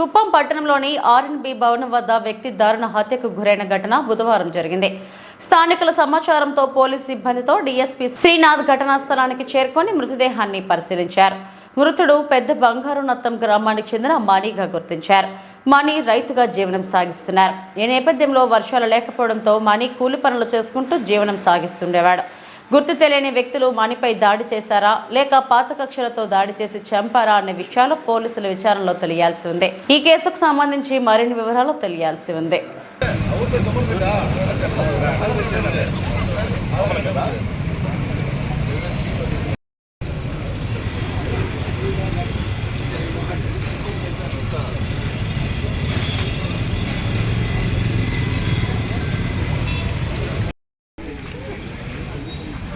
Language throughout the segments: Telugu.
కుప్పం పట్టణంలోని ఆర్ఎన్బి భవనం వద్ద వ్యక్తి దారుణ హత్యకు గురైన ఘటన బుధవారం జరిగింది. స్థానికుల సమాచారంతో పోలీస్ సిబ్బందితో డీఎస్పీ శ్రీనాథ్ ఘటనా స్థలానికి చేరుకొని మృతదేహాన్ని పరిశీలించారు. మృతుడు పెద్ద బంగారు నత్తం గ్రామానికి చెందిన మాణిగా గుర్తించారు. మణి రైతుగా జీవనం సాగిస్తున్నారు. ఈ నేపథ్యంలో వర్షాలు లేకపోవడంతో మణి కూలి పనులు చేసుకుంటూ జీవనం సాగిస్తుండేవాడు. గుర్తు తెలియని వ్యక్తులు మణిపై దాడి చేశారా? లేక పాత కక్షలతో దాడి చేసి చంపారా అనే విషయాలు పోలీసుల విచారణలో తెలియాల్సి ఉంది. ఈ కేసుకు సంబంధించి మరిన్ని వివరాలు తెలియాల్సి ఉంది.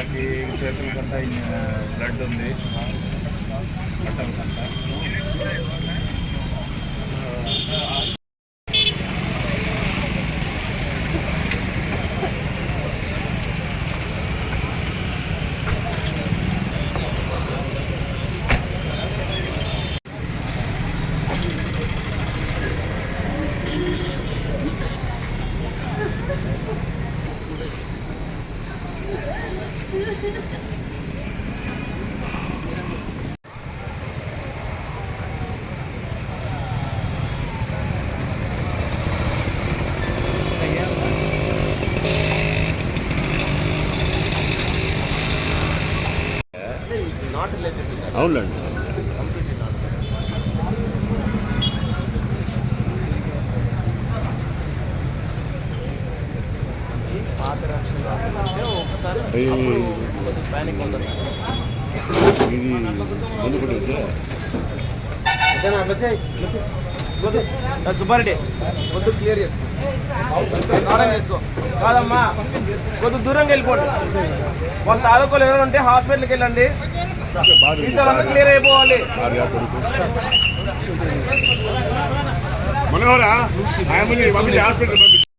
వాళ్ళకి చేతులకంతా బ్లడ్ ఉంది. బట్టలకంతా అవునండి ఇది సుబ్బారెడ్డి వద్దు క్లియర్ చేసుకో. చేసుకో. కాదమ్మా కొద్ది దూరంగా వెళ్ళిపోండి. వాళ్ళ తాలూకాలు ఎవరైనా ఉంటే హాస్పిటల్కి వెళ్ళండి. అంతా క్లియర్ అయిపోవాలి. మనోహరా హాస్పిటల్